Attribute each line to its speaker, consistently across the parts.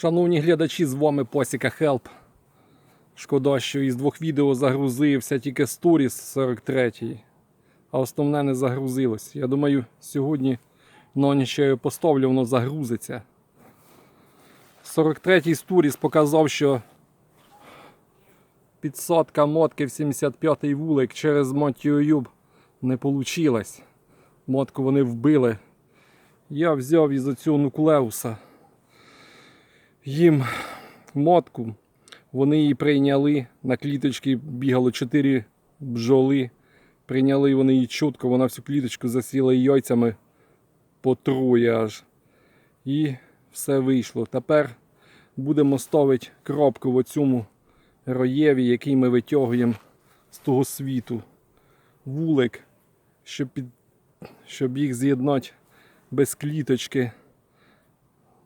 Speaker 1: Шановні глядачі, з вами Посіка Хелп. Шкода, що із двох відео загрузився тільки сторіс 43, а основне не загрузилось. Я думаю, сьогодні на я поставлю, воно загрузиться. 43-й сторіс показав, що підсадка мотки в 75-й вулик через Мотіоюб не вийшло. Мотку вони вбили. Я взяв із оцього нуклеуса їм мотку. Вони її прийняли. На кліточці бігало 4 бджоли. Прийняли вони її чітко, вона всю кліточку засіла яйцями по троє аж. І все вийшло. Тепер будемо ставити кропку в цьому роєві, який ми витягуємо з того світу. Вулик, щоб, під... щоб їх з'єднати без кліточки.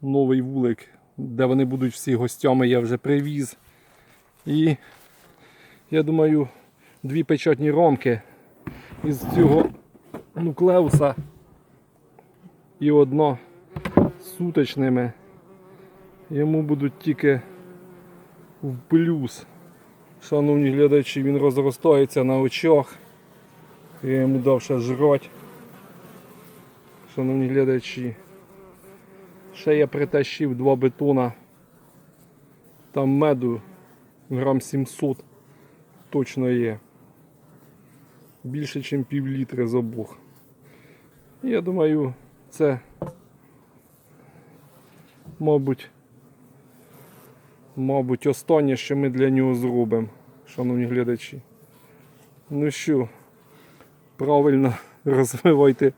Speaker 1: Новий вулик, де вони будуть всі гостями, я вже привіз. І я думаю, дві печатні ромки із цього нуклеуса і одно з суточними. Йому будуть тільки в плюс. Шановні глядачі, він розростається на очах. Я йому дав ще жрать. Шановні глядачі. Ще я притащив два бетона. Там меду грам 700 точно є. Більше, ніж пів літри з обох. Я думаю, це, мабуть, мабуть, останнє, що ми для нього зробимо, шановні глядачі. Ну що, правильно розвивайте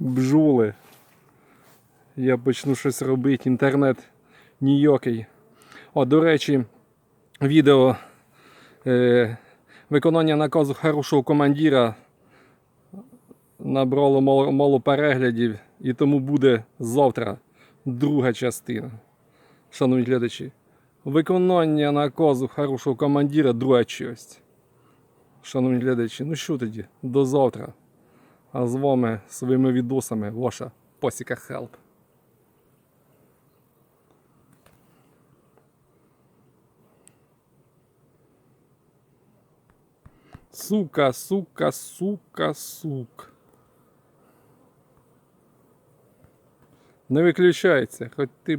Speaker 1: бджоли. Я почну щось робити. Інтернет ніякий. О, до речі, відео е, виконання наказу хорошого командира набрало мало, мало переглядів, і тому буде завтра друга частина. Шановні глядачі. Виконання наказу хорошого командира друга часть. Шановні глядачі, ну що тоді? До завтра. А з вами своїми відосами ваша Посіка Хелп. Сука, сука, сука, сук. Не виключається, хоч ти